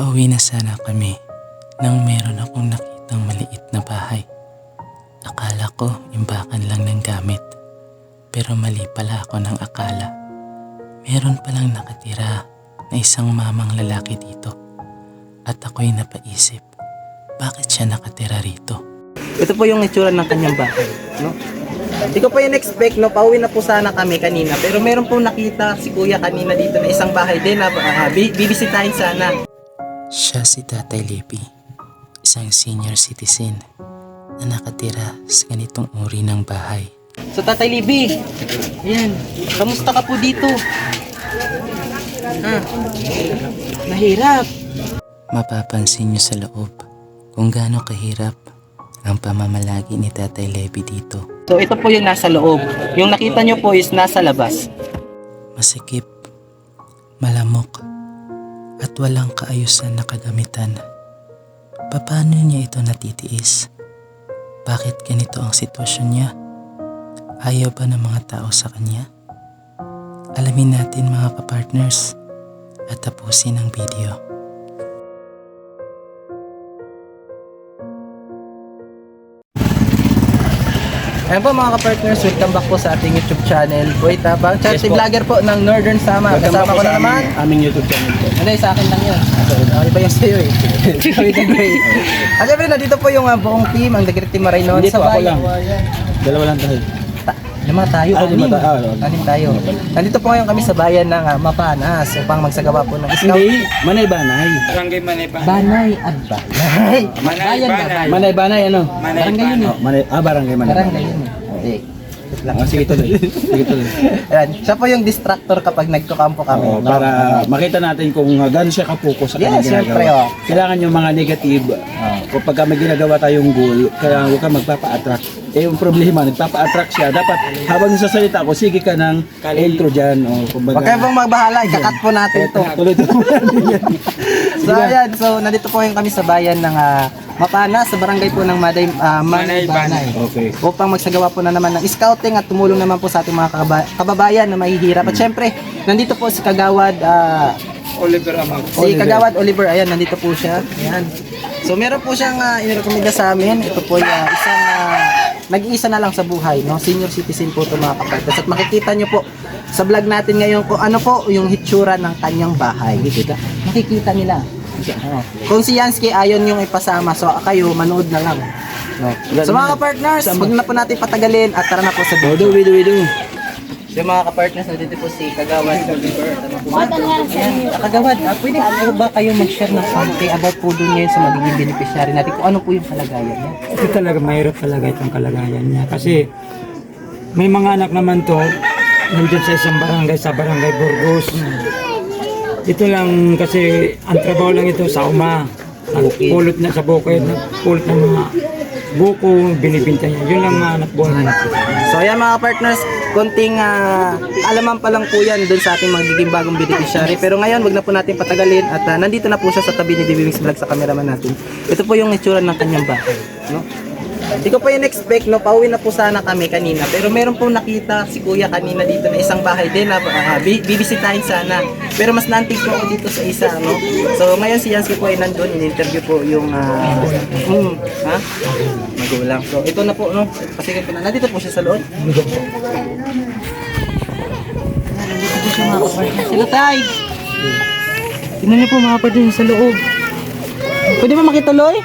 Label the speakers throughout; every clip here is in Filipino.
Speaker 1: Pauwi na sana kami nang meron akong nakitang maliit na bahay. Akala ko imbakan lang ng gamit. Pero mali pala ako ng akala. Meron palang nakatira na isang mamang lalaki dito. At ako'y napaisip, bakit siya nakatira rito?
Speaker 2: Ito po yung itsura ng kanyang bahay, no? Hindi ko pa yun expect, no? Pauwi na po sana kami kanina. Pero meron po nakita si kuya kanina dito na isang bahay din na uh, bibisitahin sana.
Speaker 1: Siya si Tatay Lipi, isang senior citizen na nakatira sa ganitong uri ng bahay.
Speaker 2: So Tatay Libby, ayan, kamusta ka po dito? Ha? Mahirap.
Speaker 1: Mapapansin niyo sa loob kung gaano kahirap ang pamamalagi ni Tatay Levi dito.
Speaker 2: So ito po yung nasa loob. Yung nakita nyo po is nasa labas.
Speaker 1: Masikip, malamok, at walang kaayusan na kagamitan. Paano niya ito natitiis? Bakit ganito ang sitwasyon niya? Ayaw ba ng mga tao sa kanya? Alamin natin mga kapartners at tapusin ang video.
Speaker 2: Ayan po mga ka-partners, welcome back po sa ating YouTube channel. Wait ha, bang charity
Speaker 3: po.
Speaker 2: vlogger po ng Northern Sama.
Speaker 3: Welcome
Speaker 2: Kasama ko na naman.
Speaker 3: aming, YouTube channel po.
Speaker 2: Ano sa akin lang yun. Ano iba yung sa'yo eh. Sabi ko gray. At syempre, nandito po yung uh, buong team, ang Dagrit Team Marino.
Speaker 3: Hindi po, ako lang. Dalawa lang tayo.
Speaker 2: Lima tayo,
Speaker 3: Ah, lima
Speaker 2: anim.
Speaker 3: tayo. Ah.
Speaker 2: Anim tayo. Nandito po ngayon kami sa bayan ng uh, Mapanas upang magsagawa po ng scout.
Speaker 3: Hindi, manay-banay.
Speaker 4: Barangay Manay pa.
Speaker 2: Banay at Banay.
Speaker 4: Manay,
Speaker 2: Bayan ba?
Speaker 4: Banay.
Speaker 3: Ano?
Speaker 4: Manay
Speaker 2: Barangay yun eh.
Speaker 3: Oh, manay, ah, barangay manay.
Speaker 2: Barangay yun eh. Hindi.
Speaker 3: Ah, sige tuloy. Sige tuloy.
Speaker 2: Ayan, siya po yung distractor kapag nagkukampo kami.
Speaker 3: Oo,
Speaker 2: no?
Speaker 3: para makita natin kung uh, gaano siya kapokus sa
Speaker 2: Yes,
Speaker 3: kanyang
Speaker 2: syempre,
Speaker 3: ginagawa.
Speaker 2: oh.
Speaker 3: Kailangan yung mga negative, kapag ka may ginagawa tayong goal, kailangan huwag ka magpapa-attract. Eh, yung problema, nagpapa-attract siya. Dapat, habang sasalita ko, sige ka ng intro dyan. O, kumbaga,
Speaker 2: Huwag kayo pong magbahala, ikakat po natin to.
Speaker 3: Tuloy tuloy.
Speaker 2: So ayan, so nandito po yung kami sa bayan ng ah, Mapana, sa barangay po ng Maday, ah, Manay
Speaker 4: Manay,
Speaker 2: Banay.
Speaker 3: okay.
Speaker 2: Upang magsagawa po na naman ng scouting at tumulong naman po sa ating mga kakaba- kababayan na mahihirap. At syempre, nandito po si Kagawad, ah,
Speaker 4: Oliver Amag.
Speaker 2: si Kagawad Oliver, ayan, nandito po siya. Ayan. So meron po siyang uh, inirekomenda sa amin. Ito po yung isang ah, nag-iisa na lang sa buhay, no? Senior citizen po ito mga kapatid. At makikita nyo po sa vlog natin ngayon kung ano po yung hitsura ng kanyang bahay. Dito, makikita nila. Oh. Kung si Yansky ayon yung ipasama, so kayo manood na lang. No. So mga partners, huwag na po natin patagalin at tara na po sa video.
Speaker 3: Wido, wido, wido.
Speaker 2: So mga ka-partners, nandito po si Kagawad. Ayan, Kagawad, ah, pwede po ba kayo mag-share ng something about po dun ngayon sa magiging beneficiary natin kung ano po yung kalagayan niya?
Speaker 4: Ito talaga, mahirap talaga itong kalagayan niya. Kasi may mga anak naman to, nandun sa isang barangay, sa barangay Burgos. Ito lang kasi, ang trabaho lang ito sa uma. Nagpulot na sa bukid, nagpulot ng mga buko, binibinta niya. Yun lang ang anak buhay.
Speaker 2: So ayan mga partners, konting ah, alaman pa lang po yan dun sa ating magiging bagong beneficiary. Pero ngayon, wag na po natin patagalin at ah, nandito na po siya sa tabi ni DB Wings Vlog sa cameraman natin. Ito po yung itsura ng kanyang bahay. No? Hindi ko pa yun expect, no? Pauwi na po sana kami kanina. Pero meron po nakita si kuya kanina dito na isang bahay din na bi- bibisitahin sana. Pero mas nantig po ako dito sa isa, no? So ngayon si Yansky po ay nandun, in-interview po yung, ah, hmm, ha? Magulang. So ito na po, no? Pasigan po na. Nandito po siya sa loob. Sila tay! Tingnan niyo po mga kapatid sa loob. Pwede ba makituloy?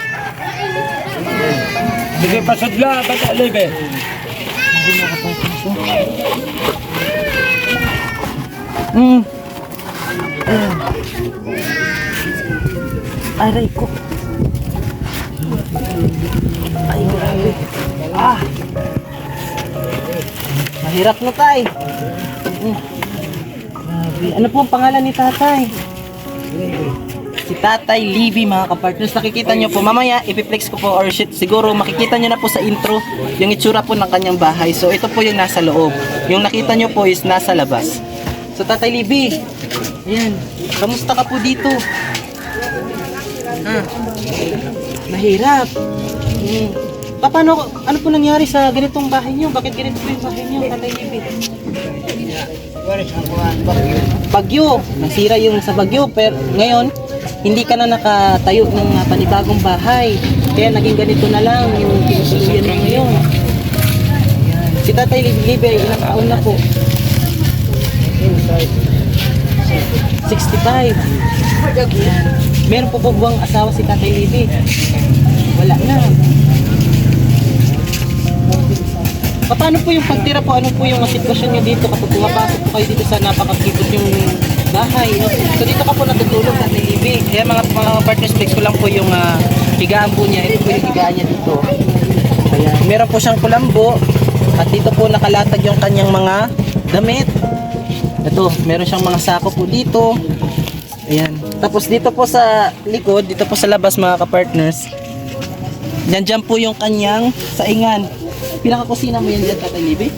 Speaker 4: Sige, pasadla, bata, libe.
Speaker 2: Mm. Aray ko. Ay, grabe. Ah! Mahirap na tay. Mm. Grabe. Ano po ang pangalan ni tatay? Si Tatay Libby mga kapartners. Nakikita nyo po. Mamaya ipiplex ko po or shit. Siguro makikita nyo na po sa intro yung itsura po ng kanyang bahay. So ito po yung nasa loob. Yung nakita nyo po is nasa labas. So Tatay Libby. Ayan. Kamusta ka po dito? Ah. Mahirap. Hmm. Pa- Paano, ano po nangyari sa ganitong bahay nyo? Bakit ganito po yung bahay nyo, Tatay Libby? Bagyo. Nasira yung sa bagyo. Pero ngayon, hindi ka na nakatayo ng ah, panibagong bahay. Kaya naging ganito na lang yung tinutuluyan mo ngayon. Ayan. Si Tatay Libe, ilang taon na po? 65. Ayan. Meron po po bang asawa si Tatay Libe? Wala na. Paano po yung pagtira po? Ano po yung sitwasyon niyo dito kapag pumapasok po kayo dito sa napakakipot yung bahay? So dito ka po natutulog sa Libi. Kaya mga, mga partners, flex ko lang po yung ah, higaan po niya. Ito po yung higaan niya dito. Ayan. Meron po siyang kulambo at dito po nakalatag yung kanyang mga damit. Ito, meron siyang mga sako po dito. Ayan. Tapos dito po sa likod, dito po sa labas mga ka-partners, Nandyan po yung kanyang saingan. Pinakakusina mo yan dyan, Tatay Libby?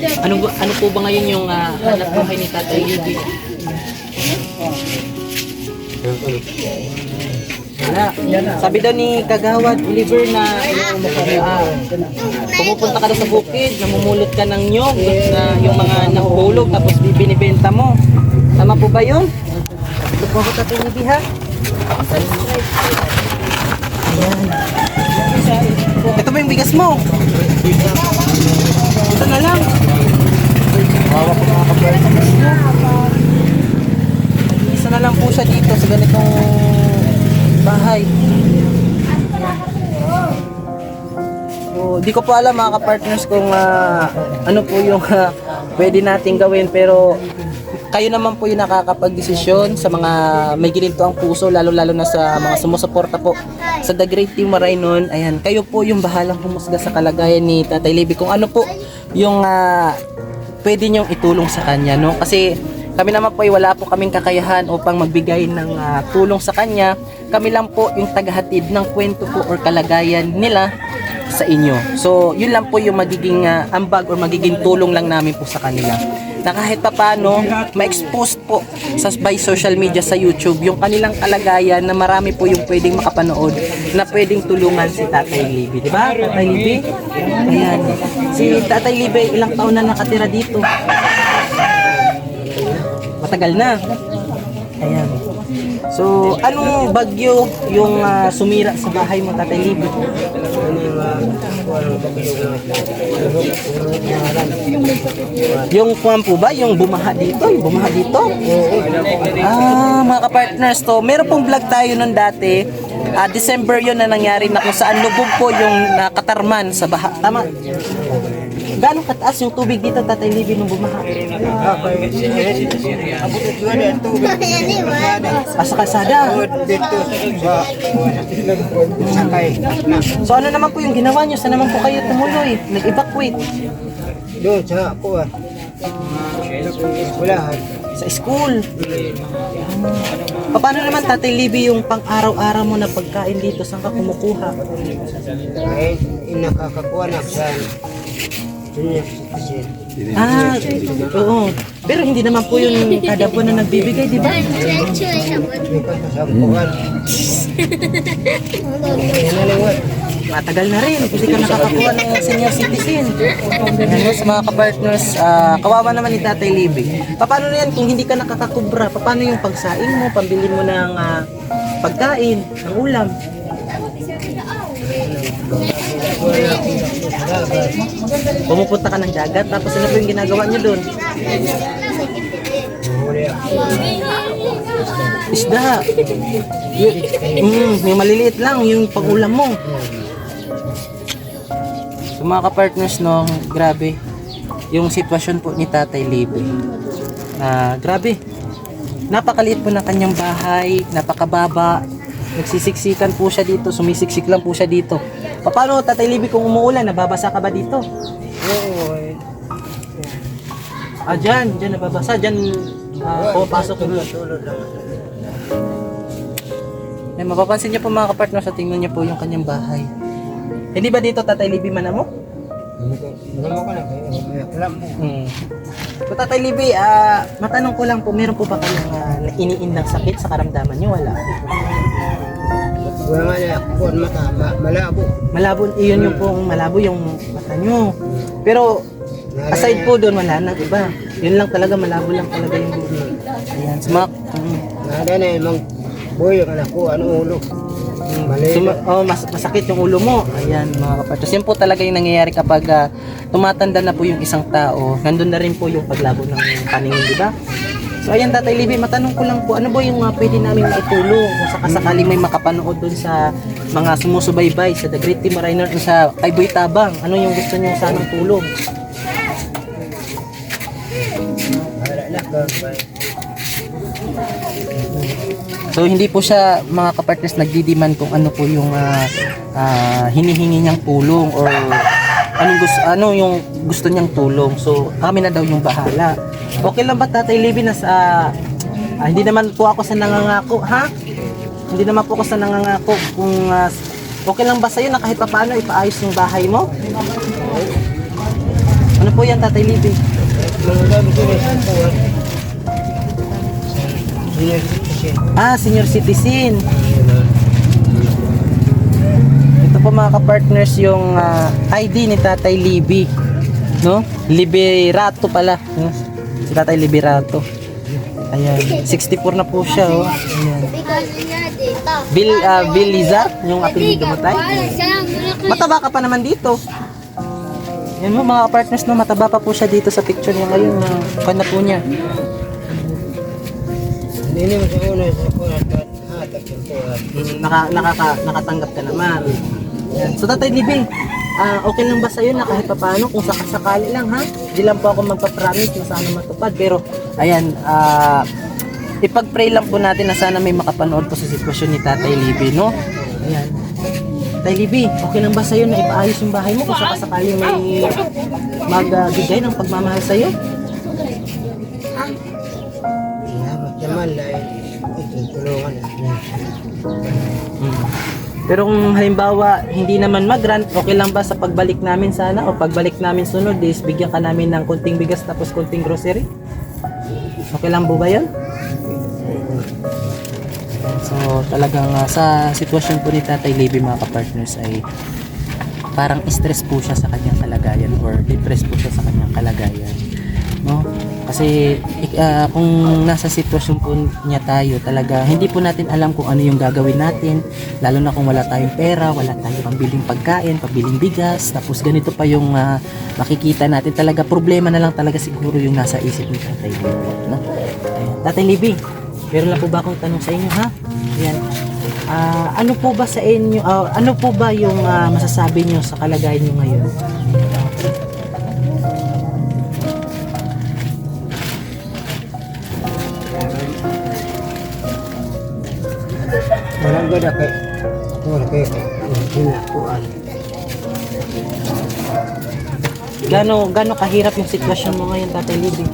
Speaker 2: Ano ano po ba ngayon yung ah, hanap buhay ni Tatay Libby? Wala. Sabi daw ni Kagawad Oliver na ah, pumupunta ka daw sa bukid, namumulot ka ng nyog na yung mga nahuhulog tapos binibenta mo. Tama po ba yun? Ito po ako Tatay Libby ha? Ito ba yung bigas mo? Ito na lang. Isa na lang po siya dito sa ganitong bahay. So, di ko po alam mga ka-partners kung ah, ano po yung ah, pwede nating gawin pero kayo naman po yung nakakapag-desisyon sa mga may gininto ang puso lalo-lalo na sa mga sumusuporta po sa The Great Team Marainon. Ayan, kayo po yung bahalang humusga sa kalagayan ni Tatay Libby kung ano po yung ah, pwede niyong itulong sa kanya, no? Kasi kami naman po ay wala po kaming kakayahan upang magbigay ng ah, tulong sa kanya. Kami lang po yung tagahatid ng kwento po or kalagayan nila sa inyo. So, yun lang po yung magiging ah, ambag or magiging tulong lang namin po sa kanila. Na kahit papano, ma-expose po sa by social media sa YouTube yung kanilang kalagayan na marami po yung pwedeng makapanood na pwedeng tulungan si Tatay Libby. Di ba, Tatay Libby? Ayan. Si Tatay Libby, ilang taon na nakatira dito? Matagal na. Ayan. So, anong bagyo yung ah, sumira sa bahay mo, Tatay Libby? Yung kuwan po ba? Yung bumaha dito? Yung bumaha dito? Ah, mga ka-partners to. Meron pong vlog tayo nun dati. Ah, December yun na nangyari na kung saan lubog po yung nakatarman sa baha. Tama? Gano'ng kataas yung tubig dito, Tatay Libby, nung bumaha? Ah, kalsada. So ano naman po yung ginawa nyo? Saan naman po kayo tumuloy? Nag-evacuate?
Speaker 5: Doon sa ako ah. Wala.
Speaker 2: Sa school. Paano naman Tatay Libby yung pang-araw-araw mo na pagkain dito? Saan ka kumukuha?
Speaker 5: Ay, nakakakuha na sa.
Speaker 2: Ah, oo. Pero hindi naman po yung kada buwan na nagbibigay, di ba?
Speaker 5: Kuwan. Nanaliwat.
Speaker 2: Matagal na rin, hindi ka nakakakuha ng senior citizen. Ano, sa mga kapartners, ah, kawawa naman ni Tatay Libby. Paano na yan kung hindi ka nakakakubra? Paano yung pagsaing mo, pambili mo ng ah, pagkain, ng ulam? Pumupunta ka ng dagat, tapos ano po yung ginagawa niyo doon? Isda. Mm, yung maliliit lang, yung pag-ulam mo. So mga ka-partners no, grabe. Yung sitwasyon po ni Tatay Libby. Na grabe. Napakaliit po ng kanyang bahay, napakababa. Nagsisiksikan po siya dito, sumisiksik lang po siya dito. Paano Tatay Libby kung umuulan, nababasa ka ba dito?
Speaker 5: Oo. eh.
Speaker 2: Ah, dyan, dyan nababasa, dyan ah, pumapasok yung
Speaker 5: Tulad lang.
Speaker 2: Eh, mapapansin niyo po mga kapartner sa tingnan niyo po yung kanyang bahay. Hindi ba dito Tatay Libby man mo?
Speaker 5: Alam mo ko na kayo. Alam mo.
Speaker 2: Hmm. So, Tatay Libby, ah, matanong ko lang po, meron po ba kayong uh, iniindang sakit sa karamdaman niyo? Wala.
Speaker 5: Wala nga na kuwan mata. ma- Malabo.
Speaker 2: Malabo, iyon yung pong malabo yung mata niyo. Pero, Aside po doon, wala nang iba. Yun lang talaga, malabo lang talaga yung Google. Ayan, sumak. Mm.
Speaker 5: Nada na yung mga boy yung anak ko, ano ulo. Mali.
Speaker 2: Suma- oh, mas masakit yung ulo mo. Ayan, mga kapartos. Yan po talaga yung nangyayari kapag ah, tumatanda na po yung isang tao. Nandun na rin po yung paglabo ng paningin, di ba? So ayan, Tatay Libby, matanong ko lang po, ano ba yung uh, pwede namin maitulong kung sakasakaling may makapanood dun sa mga sumusubaybay sa The Great Timarainer sa kay Tabang? Ano yung gusto niyo sanang tulong? So hindi po siya mga kapartners nagdidiman kung ano po yung ah, ah, hinihingi niyang tulong or anong gusto ano yung gusto niyang tulong. So kami na daw yung bahala. Okay lang ba Tatay Libby na sa ah, hindi naman po ako sa nangangako, ha? Hindi naman po ako sa nangangako kung ah, okay lang ba sa'yo na kahit papaano ipaayos yung bahay mo? Ano po yan Tatay Libby? Ah, senior citizen. Ito po mga kapartners yung ah, ID ni Tatay Libby. No? Liberato pala. no? Si Tatay Liberato. Ayan. 64 na po siya. Oh. Ayan. Bill, uh, Bill Liza, yung apelido mo tayo. Mataba ka pa naman dito. Yan mo mga partners no, mataba pa po siya dito sa picture niya ngayon na uh, na po niya.
Speaker 5: Hindi mo sa una sa.
Speaker 2: Mm, Naka, nakaka, nakatanggap ka naman. Yan. So Tatay Libing, ah okay lang ba sa'yo na kahit papaano kung sakasakali lang ha? Hindi lang po ako magpa-promise na sana matupad pero ayan, ah ipag-pray lang po natin na sana may makapanood po sa sitwasyon ni Tatay Libby, no? Ayan. Tatay Libby, okay lang ba sa'yo na ipaayos yung bahay mo kung sakasakali may magbigay ng pagmamahal sa'yo?
Speaker 5: Salamat naman dahil itutulungan natin.
Speaker 2: Pero kung halimbawa hindi naman mag-grant, okay lang ba sa pagbalik namin sana o pagbalik namin sunod is bigyan ka namin ng konting bigas tapos konting grocery? Okay lang po ba yun? So talagang ah, sa sitwasyon po ni Tatay Libby mga kapartners ay parang stress po siya sa kanyang kalagayan or depressed po siya sa kanyang kalagayan. Kasi ah, kung nasa sitwasyon po niya tayo talaga hindi po natin alam kung ano yung gagawin natin lalo na kung wala tayong pera, wala tayong pambiling pagkain, pambiling bigas tapos ganito pa yung ah, makikita natin talaga problema na lang talaga siguro yung nasa isip ni Tatay Libby no? Ayan. Tatay Libby meron lang po ba akong tanong sa inyo ha? Ayan. Ah, ano po ba sa inyo ah, ano po ba yung ah, masasabi niyo sa kalagayan niyo ngayon?
Speaker 5: Walang gada kay ako wala kay hindi na kuhan.
Speaker 2: Gano gano kahirap yung sitwasyon mo ngayon, Tatay Libby?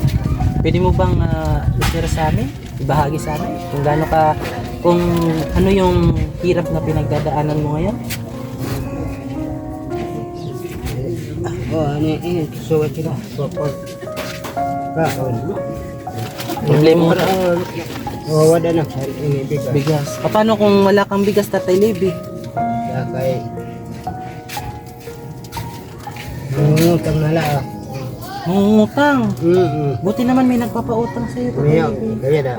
Speaker 2: Pwede mo bang uh, i-share sa amin? Ibahagi sa amin kung gaano ka kung ano yung hirap na pinagdadaanan mo ngayon?
Speaker 5: Oh, ano eh, suwat sila. Kaon.
Speaker 2: Problema mo ta-
Speaker 5: Oh, wala na ini bigas.
Speaker 2: bigas. Paano kung wala kang bigas, Tatay Libby?
Speaker 5: Ya kay Nungutang na lang.
Speaker 2: Mangungutang.
Speaker 5: Mm-mm.
Speaker 2: Buti naman may nagpapautang sa iyo, Tatay
Speaker 5: Kaya,
Speaker 2: Libby.
Speaker 5: kaya na,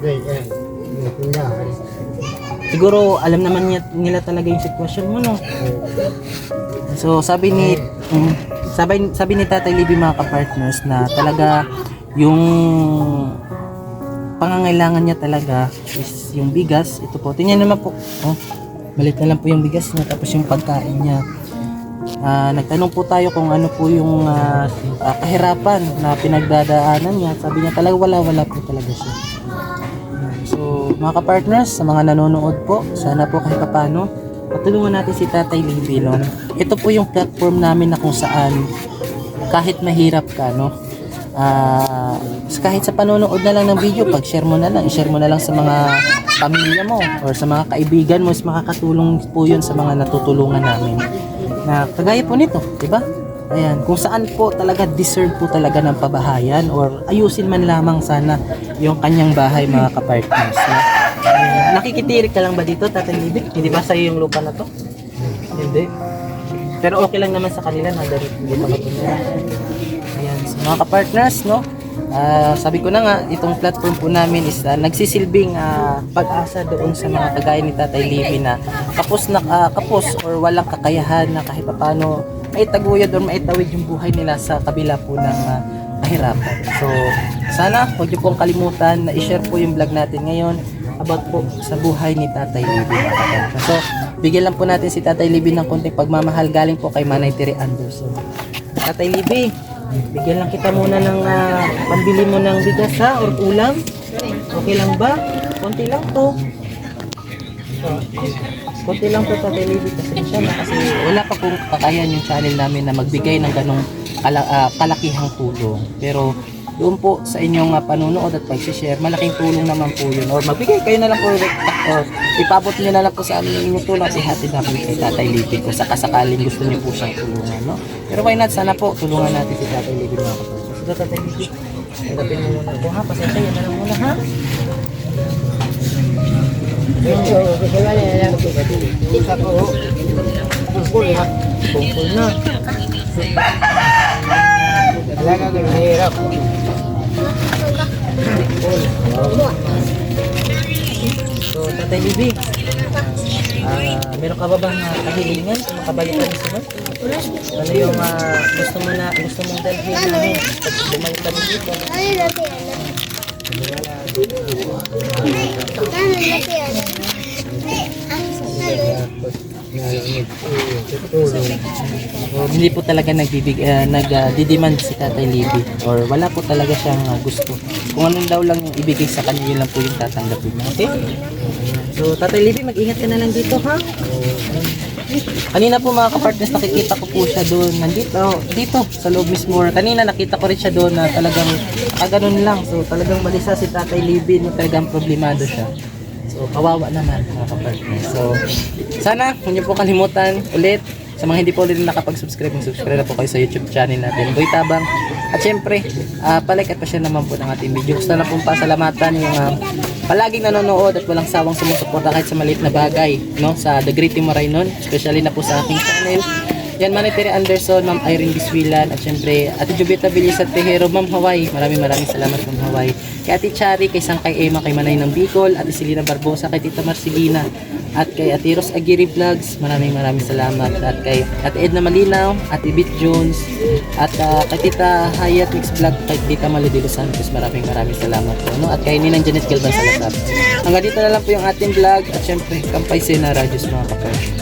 Speaker 5: kaya.
Speaker 2: Siguro alam naman niya, nila talaga yung sitwasyon mo, no? So sabi ni mm, sabi sabi ni Tatay Libby mga ka-partners na talaga yung pangangailangan niya talaga is yung bigas. Ito po. Tingnan naman po. Oh, malit na lang po yung bigas niya tapos yung pagkain niya. Ah, nagtanong po tayo kung ano po yung ah, ah, kahirapan na pinagdadaanan niya. Sabi niya talaga wala wala po talaga siya. So, mga ka-partners, sa mga nanonood po, sana po kahit papano, patulungan natin si Tatay Libby, no? Ito po yung platform namin na kung saan kahit mahirap ka, no? Ah, kahit sa panonood na lang ng video, pag-share mo na lang, i-share mo na lang sa mga pamilya mo or sa mga kaibigan mo, is makakatulong po yun sa mga natutulungan namin. Na kagaya po nito, di ba? Ayan, kung saan po talaga deserve po talaga ng pabahayan or ayusin man lamang sana yung kanyang bahay mga kapartners. No? Ayan, nakikitirik ka lang ba dito, Tatay Libby? Hindi ba sa'yo yung lupa na to? Hindi. Pero okay lang naman sa kanila na dahil hindi pa kapunta. Mga kapartners, no? Ah, sabi ko na nga, itong platform po namin is ah, nagsisilbing ah, pag-asa doon sa mga kagaya ni Tatay Libby na kapos na ah, kapos or walang kakayahan na kahit paano maitaguyod or maitawid yung buhay nila sa kabila po ng kahirapan. So, sana huwag niyo pong kalimutan na i-share po yung vlog natin ngayon about po sa buhay ni Tatay Libby. So, bigyan lang po natin si Tatay Libby ng konting pagmamahal galing po kay Manay Terry Anderson. Tatay Libby, bigyan lang kita muna ng ah, pambili mo ng bigas ha, or ulam. Okay lang ba? Konti lang to. Konti lang to Tatay kasi siya na kasi wala pa pong kakayahan yung channel namin na magbigay ng ganong kala, ah, kalakihang tulong. Pero doon po sa inyong uh, panunood at pag-share, malaking tulong naman po yun. Or magbigay kayo na lang po or ipabot nyo na lang po sa amin yung inyong tulong si hatid namin kay Tatay Libby kung sakasakaling gusto niyo po siyang tulungan. No? Pero why not? Sana po tulungan natin si Tatay Libby mga kapatid. Sige Tatay Libby, tanggapin mo muna ako ha. Pasensya yun na lang muna ha.
Speaker 5: Kasi wala na lang. Isa ko. Tungkol ha.
Speaker 2: Tungkol na.
Speaker 5: Talaga ka
Speaker 2: Tatay Libby, ah meron ka ba bang uh, kahilingan? Kung makabalikan mo sila? Ano yung ah, gusto mo na gusto mong dalhin? Namin pag bumalik kami dito? So, hindi po talaga nagbibig uh, nagdidemand si Tatay Libby or wala po talaga siyang ah, gusto. Kung anong daw lang yung ibigay sa kanya, yun lang po yung tatanggapin mo. Okay? So, Tatay Libby, mag-ingat ka na lang dito, ha? Kanina po mga kapartners, nakikita ko po siya doon. Nandito, dito, sa loob mismo. Kanina nakita ko rin siya doon na talagang ah, ganun lang. So, talagang balisa si Tatay Libby, no, talagang problemado siya. So, kawawa naman mga kapartners. So, sana, huwag niyo po kalimutan ulit sa mga hindi po ulit nakapag-subscribe, mag-subscribe na po kayo sa YouTube channel natin, Boy Tabang. At syempre, uh, palike at pa-share naman po ng ating video. Gusto na pong pasalamatan yung ah, palaging nanonood at walang sawang sumusuporta kahit sa maliit na bagay no sa The Great Timoray nun, especially na po sa aking channel. Yan, Manny Terry Anderson, Ma'am Irene Biswilan, at syempre, Ate Jubita Bilis at Tejero, Ma'am Hawaii. Maraming maraming salamat, Ma'am Hawaii. Kay Ate Chari, kay Sangkay Emma, kay Manay ng Bicol, Ate Selena Barbosa, kay Tita Marcelina, at kay Ate Ros Aguirre Vlogs, maraming maraming salamat. At kay Ate Edna Malinaw, Ate Bit Jones, at ah, kay Tita Hayat Mix Vlog, kay Tita Malu de Los Santos, maraming maraming salamat po. No? At kay Ninang Janet Galvan Salazar. Hanggang dito na lang po yung ating vlog, at syempre, Kampay Sena Radios mga kapatid.